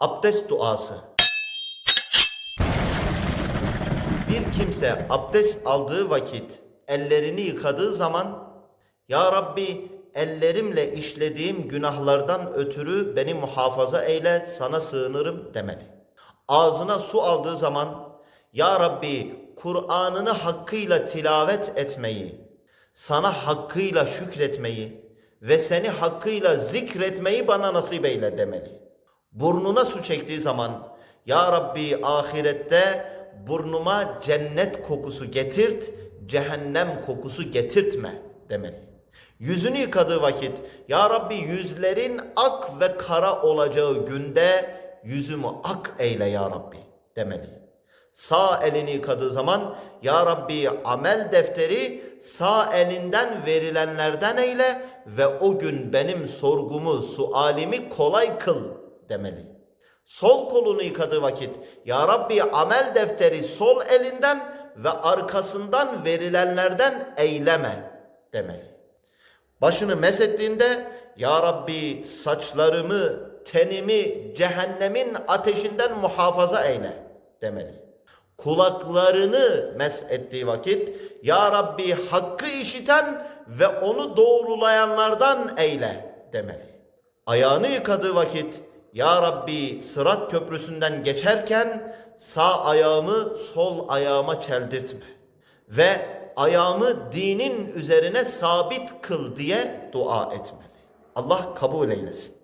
Abdest duası. Bir kimse abdest aldığı vakit ellerini yıkadığı zaman Ya Rabbi ellerimle işlediğim günahlardan ötürü beni muhafaza eyle sana sığınırım demeli. Ağzına su aldığı zaman Ya Rabbi Kur'an'ını hakkıyla tilavet etmeyi, sana hakkıyla şükretmeyi ve seni hakkıyla zikretmeyi bana nasip eyle demeli. Burnuna su çektiği zaman Ya Rabbi ahirette burnuma cennet kokusu getirt, cehennem kokusu getirtme demeli. Yüzünü yıkadığı vakit Ya Rabbi yüzlerin ak ve kara olacağı günde yüzümü ak eyle Ya Rabbi demeli. Sağ elini yıkadığı zaman Ya Rabbi amel defteri sağ elinden verilenlerden eyle ve o gün benim sorgumu, sualimi kolay kıl demeli. Sol kolunu yıkadığı vakit Ya Rabbi amel defteri sol elinden ve arkasından verilenlerden eyleme demeli. Başını mesettiğinde Ya Rabbi saçlarımı, tenimi cehennemin ateşinden muhafaza eyle demeli. Kulaklarını mes ettiği vakit Ya Rabbi hakkı işiten ve onu doğrulayanlardan eyle demeli. Ayağını yıkadığı vakit Ya Rabbi sırat köprüsünden geçerken sağ ayağımı sol ayağıma çeldirtme ve ayağımı dinin üzerine sabit kıl diye dua etmeli. Allah kabul eylesin.